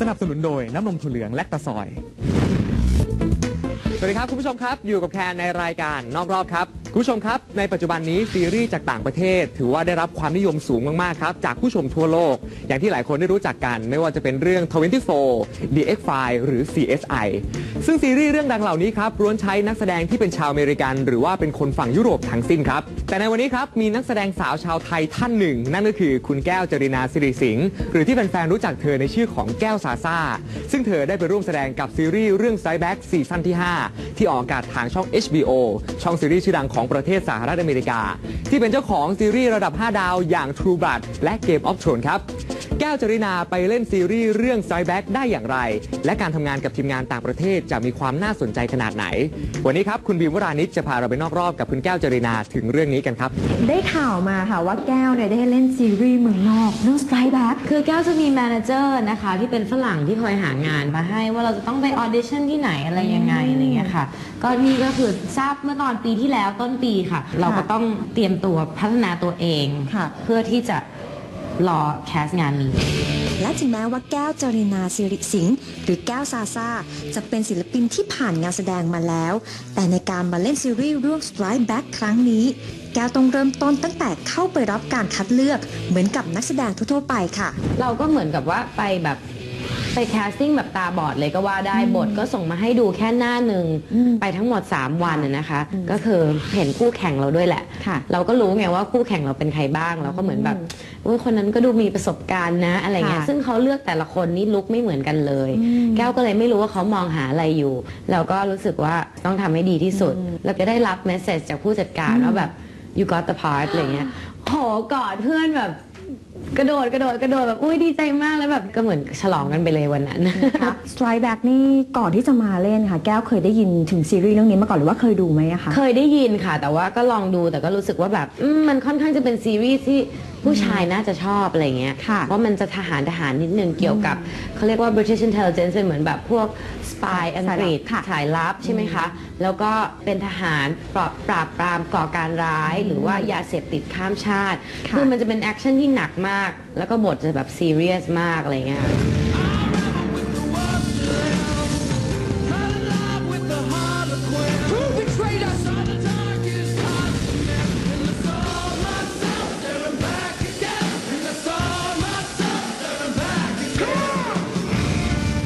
สนับสนุนโดยน้ำนมถั่วเหลืองและตะซอย สวัสดีครับ คุณผู้ชมครับ อยู่กับแคนในรายการนอกรอบครับ คุณผู้ชมครับ ในปัจจุบันนี้ซีรีส์จากต่างประเทศ ถือว่าได้รับความนิยมสูงมาก ๆ ครับ จากผู้ชมทั่วโลก อย่างที่หลายคนได้รู้จักกัน ไม่ว่าจะเป็นเรื่อง 24 The X-File หรือ CSI ซึ่งซีรีส์เรื่องดังเหล่านี้ครับล้วนใช้นักแสดงที่เป็นชาวอเมริกัน หรือว่าเป็นคนฝั่งยุโรปทั้งสิ้นครับ แต่ในวันนี้ครับมีนักแสดงสาวชาวไทยท่านหนึ่ง นั่นก็คือคุณแก้วจรินาสิริสิงห์หรือที่แฟนๆรู้จักเธอในชื่อของแก้วซาซาซึ่งเธอได้ไปร่วมแสดงกับซีรีส์เรื่องไซแบ็กซีซั่นที่ 5 ที่ออกอากาศทางช่อง HBO ช่องซีรีส์ชื่อดังของประเทศสหรัฐอเมริกา ที่เป็นเจ้าของซีรีส์ระดับ 5 ดาวอย่าง True Blood และ Game of Thrones ครับ ก้วจรินาไปเล่นซีรีส์เรื่องไซแบ็กได้อย่างไร และการทำงานกับทีมงานต่างประเทศจะมีความน่าสนใจขนาดไหน วันนี้ครับคุณบีมวรานิชจะพาเราไปนอกรอบกับคุณแก้วจรินาถึงเรื่องนี้กันครับ ได้ข่าวมาค่ะว่าแก้วเนี่ยได้เล่นซีรีส์เมืองนอกเรื่อง Strike Back คือแก้วจะมีแมเนเจอร์นะคะที่เป็นฝรั่งที่คอยหางานมาให้ว่าเราจะต้องไปออเดชั่นที่ไหนอะไรยังไงอะไรเงี้ยค่ะ ก็นี่ก็คือทราบเมื่อตอนปีที่แล้วต้นปีค่ะ เราก็ต้องเตรียมตัวพัฒนาตัวเองค่ะเพื่อที่จะ รอแคสงานนี้ และถึงแม้ว่าแก้วจรินาสิริสิงห์หรือแก้วซาซาจะเป็นศิลปินที่ผ่านงานแสดงมาแล้ว แต่ในการมาเล่นซีรีส์เรื่อง Strike Back ครั้งนี้ แก้วต้องเริ่มต้นตั้งแต่เข้าไปรับการคัดเลือกเหมือนกับนักแสดงทั่วๆไปค่ะ เราก็เหมือนกับว่าไปแบบ ไปแคสติ้งแบบตาบอดเลยก็ว่าได้บทก็ส่งมาให้ดูแค่หน้าหนึ่งไปทั้งหมด 3 วันน่ะนะคะ ก็คือเห็นคู่แข่งเราด้วยแหละค่ะเราก็รู้ไงว่าคู่แข่งเราเป็นใครบ้างเราก็เหมือนแบบอุ้ยคนนั้นก็ดูมีประสบการณ์นะอะไรเงี้ยค่ะซึ่งเขาเลือกแต่ละคนนี่ลุกไม่เหมือนกันเลย แก้วก็เลยไม่รู้ว่าเขามองหาอะไรอยู่ เราก็รู้สึกว่าต้องทำให้ดีที่สุด เราจะได้รับเมสเซจจากผู้จัดการว่าแบบ you got the part อะไรเงี้ยโหกอดเพื่อนแบบ กระโดดกระโดดกระโดดแบบอุ้ยดีใจมากแล้วแบบก็เหมือนฉลองกันไปเลยวันนั้นค่ะ Strike Back นี่ก่อนที่จะมาเล่นค่ะ แก้วเคยได้ยินถึงซีรีส์เรื่องนี้มาก่อนหรือว่าเคยดูไหมอะคะ เคยได้ยินค่ะ แต่ว่าก็ลองดูแต่ก็รู้สึกว่าแบบอืมมันค่อนข้างจะเป็นซีรีส์ที่ผู้ชายน่าจะชอบอะไรเงี้ยค่ะเพราะมันจะทหารทหารนิดนึงเกี่ยวกับเขาเรียกว่า British Intelligence เป็นเหมือนแบบพวกสปายอังกฤษค่ะสายลับใช่ไหมคะ แล้วก็เป็นทหารปราบปราบปรามก่อการร้าย หรือว่ายาเสพติดข้ามชาติค่ะ คือมันจะเป็นแอคชั่นที่หนักมากแล้วก็บทจะแบบซีเรียสมากอะไรเงี้ย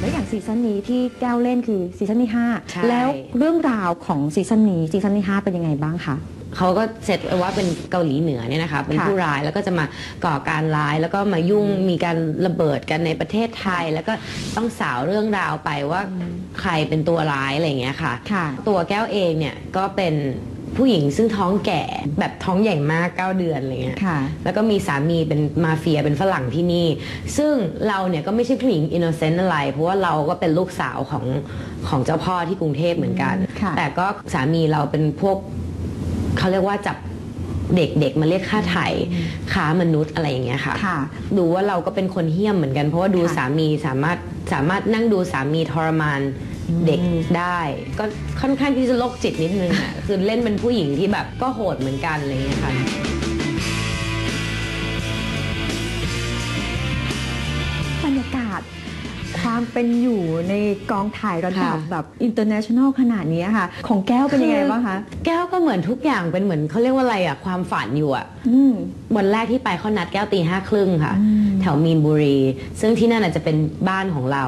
แล้วอย่างซีซั่นนี้ที่แก้วเล่นคือซีซั่นที่ใช่5 แล้วเรื่องราวของซีซั่นนี้ซีซั่นที่ 5 เป็นยังไงบ้างคะ เขาก็เสร็จว่าเป็นเกาหลีเหนือเนี่ยนะคะเป็นค่ะผู้ร้ายแล้วก็จะมาก่อการร้ายแล้วก็มายุ่งมีการระเบิดกันในประเทศไทย แล้วก็ต้องสาวเรื่องราวไปว่าใครเป็นตัวร้ายอะไรอย่างเงี้ยค่ะค่ะตัวแก้วเองเนี่ยก็เป็นผู้หญิงซึ่งท้องแก่แบบท้องใหญ่มาก 9 เดือนอะไรเงี้ยค่ะแล้วก็มีสามีเป็นมาเฟียเป็นฝรั่งที่นี่ ซึ่งเราเนี่ยก็ไม่ใช่ผู้หญิงอินโนเซนต์อะไร เพราะว่าเราก็เป็นลูกสาวของของเจ้าพ่อที่กรุงเทพเหมือนกันค่ะแต่ก็สามีเราเป็นพวก เขาเรียกว่าจับเด็กๆมาเรียกค่าไถ่ค้ามนุษย์อะไรอย่างเงี้ยค่ะ ค่ะ ดูว่าเราก็เป็นคนเหี้ยมเหมือนกัน เพราะว่าดูค่ะสามีสามารถสามารถนั่งดูสามีทรมานเด็กได้ ก็ค่อนข้างที่จะโรคจิตนิดนึงอะ คือเล่นเป็นผู้หญิงที่แบบก็โหดเหมือนกันอะไรอย่างเงี้ยค่ะ บรรยากาศ ความเป็นอยู่ในกองถ่ายระดับค่ะ แบบอินเตอร์เนชั่นแนลขนาดนี้ค่ะ ของแก้วเป็นยังไงบ้างคะแก้วก็เหมือนทุกอย่างเป็นเหมือนเขาเรียกว่าอะไรอะความฝันอยู่อะอืม วันแรกที่ไปเขานัดแก้วตีห้าครึ่งค่ะ แถวมีนบุรี ซึ่งที่นั่นอาจจะเป็นบ้านของเรา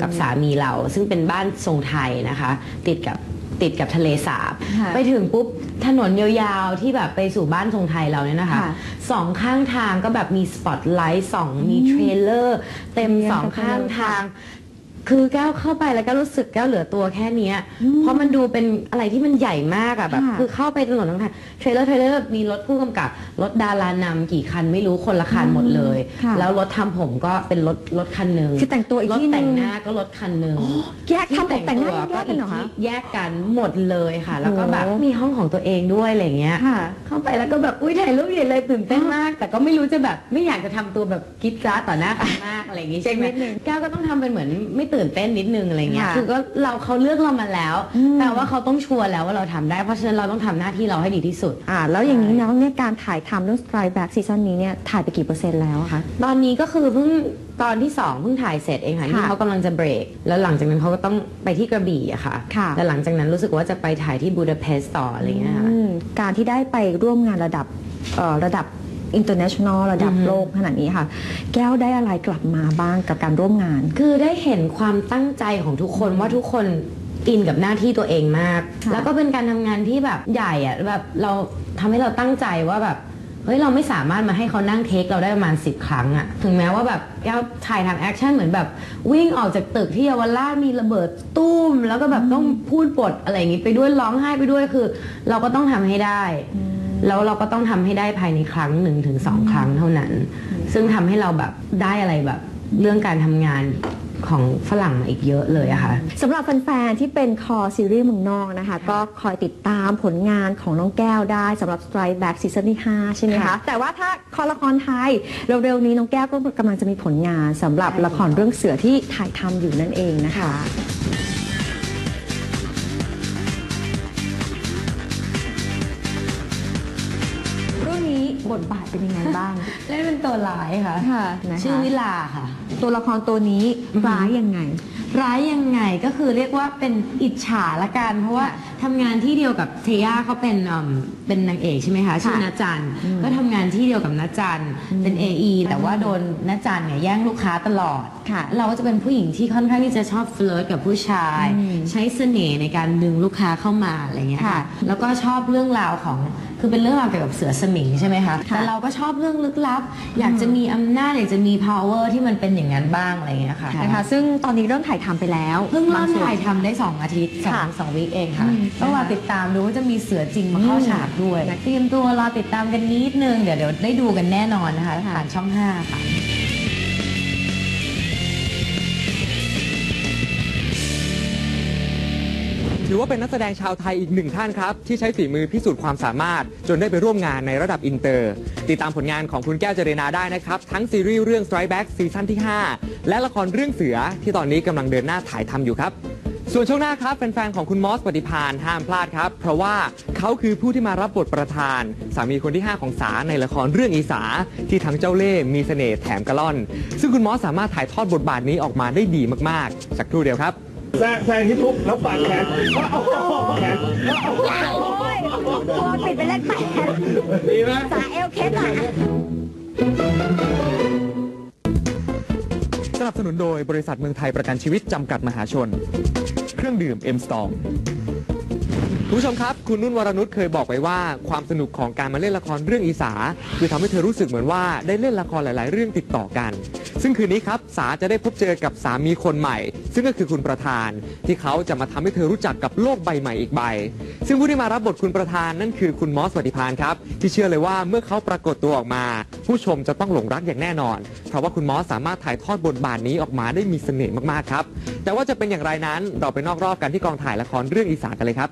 กับสามีเรา ซึ่งเป็นบ้านทรงไทยนะคะ ติดกับ ติดกับทะเลสาบ ค่ะไปถึงปุ๊บถนนยาวๆที่แบบไปสู่บ้านทรงไทยเราเนี่ยนะคะค่ะสองข้างทางก็แบบมีสปอตไลท์สองมีเทรลเลอร์ เต็มเรียงสองกันไปข้างเลยทาง คือแก้วเข้าไปแล้วก็รู้สึกแก้วเหลือตัวแค่เนี้ย เพราะมันดูเป็นอะไรที่มันใหญ่มากอะแบบค่ะ คือเข้าไปถนนทั้งทางเทรลเลอร์เทรลเลอร์มีรถผู้กำกับรถดารานำกี่คันไม่รู้คนละคันหมดเลย ค่ะ แล้วรถทำผมก็เป็นรถรถคันหนึ่งคือแต่งตัวอีกรถที่หนึ่แต่งงหน้าก็รถคันหนึ่งแยกทำผมแต่งหน้าที่แยกกันเหรอคะอีที่แยกกันหมดเลยค่ะ แล้วก็แบบโอ้มีห้องของตัวเองด้วยอะไรเงี้ย ค่ะ เข้าไปแล้วก็แบบอุ้ยถ่ายรูปใหญ่เลยตื่นเต้นมาก แต่ก็ไม่รู้จะแบบไม่อยากจะทำตัวแบบกิ๊ดจ้าดต่อหน้าใครมากอะไรอย่างงี้ใช่ไหมนิดนึง แก้วก็ต้องทำเป็นเหมือนไม่ตื่นเต้นนิดนึงอะไรเงี้ยค่ะ คือก็เราเขาเลือกเรามาแล้วอืมแปลว่าเขาต้องชัวร์แล้วว่าเราทำได้เพราะฉะนั้นเราต้องทำหน้าที่เราให้ดีที่สุด อ่าแล้วอย่างนี้นะเนี่ยการถ่ายทำเรื่อง Strike Back ซีซั่นนี้เนี่ยถ่ายไปกี่เปอร์เซ็นต์แล้วอะคะ ตอนนี้ก็คือเพิ่งตอนที่สองเพิ่งถ่ายเสร็จเองค่ะค่ะที่เขากำลังจะเบรก แล้วหลังจากนั้นเขาก็ต้องไปที่กระบี่อะค่ะค่ะ แล้วหลังจากนั้นรู้สึกว่าจะไปถ่ายที่บูดาเปสต์ต่ออะไรเงี้ยค่ะ อืมการที่ได้ไปร่วมงานระดับเอ่อระดับ international ระดับอือฮึโลกขนาดนี้ค่ะ แก้วได้อะไรกลับมาบ้างกับการร่วมงาน คือได้เห็นความตั้งใจของทุกคนว่าทุกคนอินกับหน้าที่ตัวเองมากค่ะแล้วก็เป็นการทำงานที่แบบใหญ่อะแบบเราทำให้เราตั้งใจว่าแบบเฮ้ยเราไม่สามารถมาให้เขานั่งเทคเราได้ประมาณ 10 ครั้งอะถึงแม้ว่าแบบแก้วถ่ายทำแอคชั่นเหมือนแบบวิ่งออกจากตึกที่เยาวราชมีระเบิดตุ้ม แล้วก็แบบต้องพูดบทอะไรอย่างงี้ไปด้วยร้องไห้ไปด้วยคือ เราก็ต้องทำให้ได้ แล้วเราก็ต้องทำให้ได้ภายในครั้งหนึ่งถึงสองครั้งเท่านั้น ซึ่งทำให้เราแบบได้อะไรแบบเรื่องการทำงานของฝรั่งมาอีกเยอะเลยอะค่ะสำหรับแฟนๆที่เป็นคอซีรีส์เมืองนอกนะคะ ก็คอยติดตามผลงานของน้องแก้วได้สำหรับ Strike Back ซีซั่นที่ 5 ใช่ไหมคะค่ะแต่ว่าถ้าคอละครไทย เร็วๆนี้น้องแก้วก็กำลังจะมีผลงานสำหรับละครเรื่องเสือที่ถ่ายทำอยู่นั่นเองนะคะ เป็นยังไงบ้าง เล่นเป็นตัวร้ายค่ะค่ะนะคะ ชื่อวิลาค่ะ ตัวละครตัวนี้ร้ายยังไง ร้ายยังไงก็คือเรียกว่าเป็นอิจฉาละกัน เพราะว่าทำงานที่เดียวกับเทย่าเขาเป็นเอิ่มเป็นนางเอกใช่ไหมคะชื่อนาจันก็ทำงานที่เดียวกับนาจันเป็น AE แต่ว่าโดนนาจันเนี่ยแย่งลูกค้าตลอด ค่ะ เราก็จะเป็นผู้หญิงที่ค่อนข้างที่จะชอบเฟลิร์ตกับผู้ชายใช้เสน่ห์ในการดึงลูกค้าเข้ามาอะไรเงี้ยค่ะ ค่ะแล้วก็ชอบเรื่องราวของคือเป็นเรื่องราวเกี่ยวกับเสือสมิงใช่ไหมคะค่ะแต่เราก็ชอบเรื่องลึกลับ อยากจะมีอำนาจอยากจะมี power ที่มันเป็นอย่างนั้นบ้างอะไรเงี้ยค่ะนะคะซึ่งตอนนี้เริ่มถ่ายทำไปแล้วเพิ่งเริ่บามส่วน ถ่ายทำได้ 2 อาทิตย์สองค่ะสองวีคเองค่ะอืมต้องรอติดตามดูว่าจะมีเสือจริงมาเข้าอืม ฉากด้วยเตรียมตัวรอติดตามกันนิดนึงเดี๋ยวเดี๋ยวได้ดูกันแน่นอนนะคะผ่านช่อง 5 ค่ะ อว่าเป็นนักแสดงชาวไทยอีกหนึ่งท่านครับ ที่ใช้ฝีมือพิสูจน์ความสามารถ จนได้ไปร่วมงานในระดับอินเตอร์ ติดตามผลงานของคุณแก้วเจรนาได้นะครับ ทั้งซีรีส์เรื่อง Strike Back ซีซั่นที่ 5 และละครเรื่องเสือที่ตอนนี้กำลังเดินหน้าถ่ายทำอยู่ครับส่วนช่วงหน้าครับแฟนๆของคุณมอสปฏิพานห้ามพลาดครับ เพราะว่าเขาคือผู้ที่มารับบทประธาน สามีคนที่ 5 ของสาในละครเรื่องอีสา ที่ทั้งเจ้าเล่ห์มีเสน่ห์แถมกระล่อน ซึ่งคุณมอสสามารถถ่ายทอดบทบาทนี้ออกมาได้ดีมากๆ สักครู่เดียวครับ แซงแซงที่ทุบแล้วปาดแขนแขนตัวปิดเป็นเลขแปดดีไหมสาเอลเคสอะสนับสนุนโดยบริษัทเมืองไทยประกันชีวิตจำกัดมหาชน เครื่องดื่ม M Storm คุณผู้ชมครับ คุณนุ่นวรนุชเคยบอกไว้ว่าความสนุกของการมาเล่นละครเรื่องอีสา คือทำให้เธอรู้สึกเหมือนว่าได้เล่นละครหลาย ๆ เรื่องติดต่อกัน ซึ่งคืนนี้ครับสาจะได้พบเจอกับสามีคนใหม่ ซึ่งก็คือคุณประธานที่เขาจะมาทำให้เธอรู้จักกับโลกใบใหม่อีกใบ ซึ่งผู้ที่มารับบทคุณประธานนั่นคือคุณมอสปฏิพานครับที่เชื่อเลยว่าเมื่อเขาปรากฏตัวออกมา ผู้ชมจะต้องหลงรักอย่างแน่นอน เพราะว่าคุณมอสสามารถถ่ายทอดบทบาทนี้ออกมาได้มีเสน่ห์มากๆครับแต่ว่าจะเป็นอย่างไรนั้นเราไปนอกรอบกันที่กองถ่ายละครเรื่องอีสานกันเลยครับ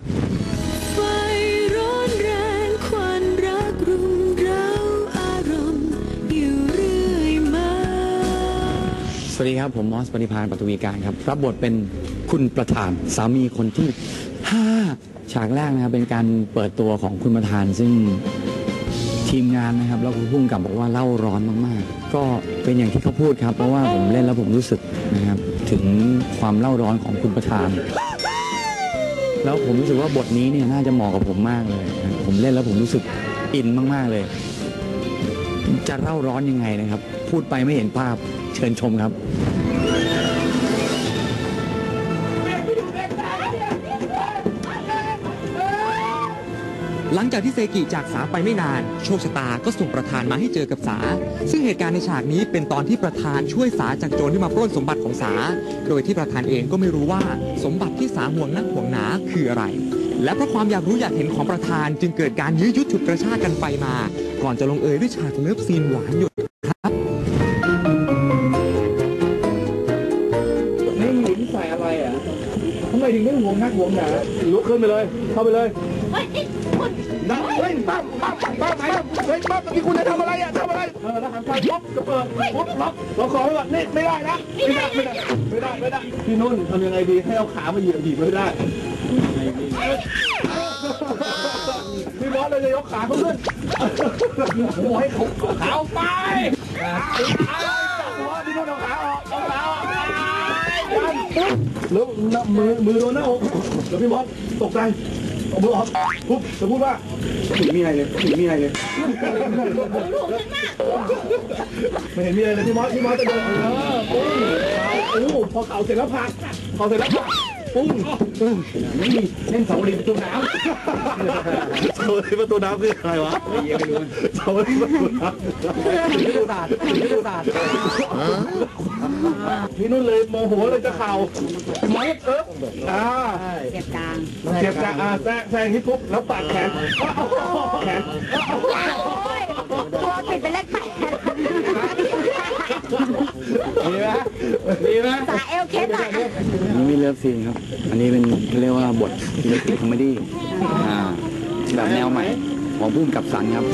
สวัสดีครับ ผมมอสปณิพานปทุวีการครับ รับบทเป็นคุณประธานสามีคนที่5ฉากแรกนะครับ เป็นการเปิดตัวของคุณประธานซึ่งทีมงานนะครับ แล้วก็พุ่งกับบอกว่าเล่าร้อนมากๆ ก็เป็นอย่างที่เขาพูดครับ เพราะว่าผมเล่นแล้วผมรู้สึกนะครับ ถึงความเล่าร้อนของคุณประธาน แล้วผมรู้สึกว่าบทนี้เนี่ยน่าจะเหมาะกับผมมากเลยนะผมเล่นแล้วผมรู้สึกอินมากๆเลย จะเล่าร้อนยังไงนะครับ พูดไปไม่เห็นภาพ เชิญชมครับหลังจากที่เซกิจากสาไปไม่นาน โชคชะตาก็ส่งประธานมาให้เจอกับสา ซึ่งเหตุการณ์ในฉากนี้เป็นตอนที่ประธานช่วยสาจากโจรที่มาปล้นสมบัติของสา โดยที่ประธานเองก็ไม่รู้ว่าสมบัติที่สาห่วงนักห่วงหนาคืออะไร และเพราะความอยากรู้อยากเห็นของประธานจึงเกิดการยื้อยุดฉุดกระชากกันไปมา ก่อนจะลงเอยด้วยฉากเลิฟซีนหวานหยด ไม่ห่วงนักห่วงหนาลุกขึ้นไปเลย เข้าไปเลยเฮ้ยคุณนะเฮ้ยป้าป้าป้าป้าไหนเฮ้ยป้าเมื่อกี้คุณจะทำอะไรอะทำอะไร เออแล้วหันไปปุ๊บก็เปิดปุ๊บล็อกล็อกคอไว้ก่อนนี่ไม่ได้นะไม่ได้ไม่ได้ไม่ได้ไม่ได้พี่นุ่นทำยังไงดีให้เอาขามาเหยียบบีบไม่ได้พี่บอสเลยจะยกขาเขาขึ้นผมบอกให้เขาเขาไป ปุ๊บแล้วมือมือโดนหน้าอกแล้วพี่บอสตกใจเอามือออกปุ๊บจะพูดว่าไม่มีอะไรเลยไม่มีอะไรเลยไม่เห็นมีอะไรเลยพี่มอสพี่มอสจะเดินเออปุ้งโอ้พอเข่าเสร็จแล้วพักเข่าเสร็จแล้วพักปุ้งนี่เล่นเสาหรีประตูน้ำ เสาวรีประตูน้ำคืออะไรวะไม่รู้เสาวรีประตูน้ำยุทธศาสตร์ยุทธศาสตร์พี่นุ่นเลยโมโหเลยจะเข่าพี่มอสเอออ่าเจ็บกลางเจ็บจะอ่าแซงแซงที่ปุ๊บแล้วปาดแขนแขนตัวติดเป็นเลขแปด ดีไหมดีไหมสายเอลเคสอะอันนี้มีเลิฟซีนครับ อันนี้เป็นเรียกว่าบทอิเล็กทริกคอมเมดี้อ่าแบบแนวใหม่ของพุ่มกับสันครับ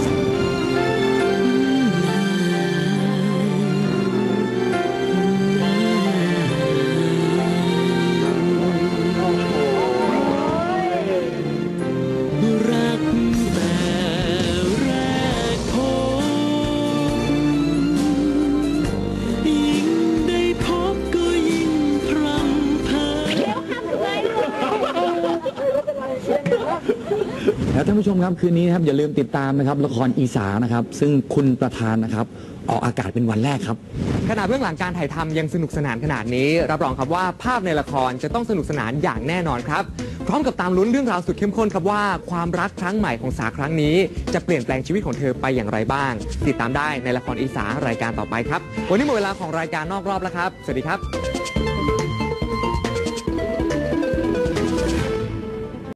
ชมครับคืนนี้นะครับอย่าลืมติดตามนะครับละครอีสานะครับ ซึ่งคุณประธานนะครับ ออกอากาศเป็นวันแรกครับ ขณะเบื้องหลังการถ่ายทำยังสนุกสนานขนาดนี้ รับรองครับว่าภาพในละครจะต้องสนุกสนานอย่างแน่นอนครับ พร้อมกับตามลุ้นเรื่องราวสุดเข้มข้นครับว่าความรักครั้งใหม่ของสาครั้งนี้ จะเปลี่ยนแปลงชีวิตของเธอไปอย่างไรบ้าง ติดตามได้ในละครอีสารายการต่อไปครับ วันนี้หมดเวลาของรายการนอกรอบแล้วครับ สวัสดีครับ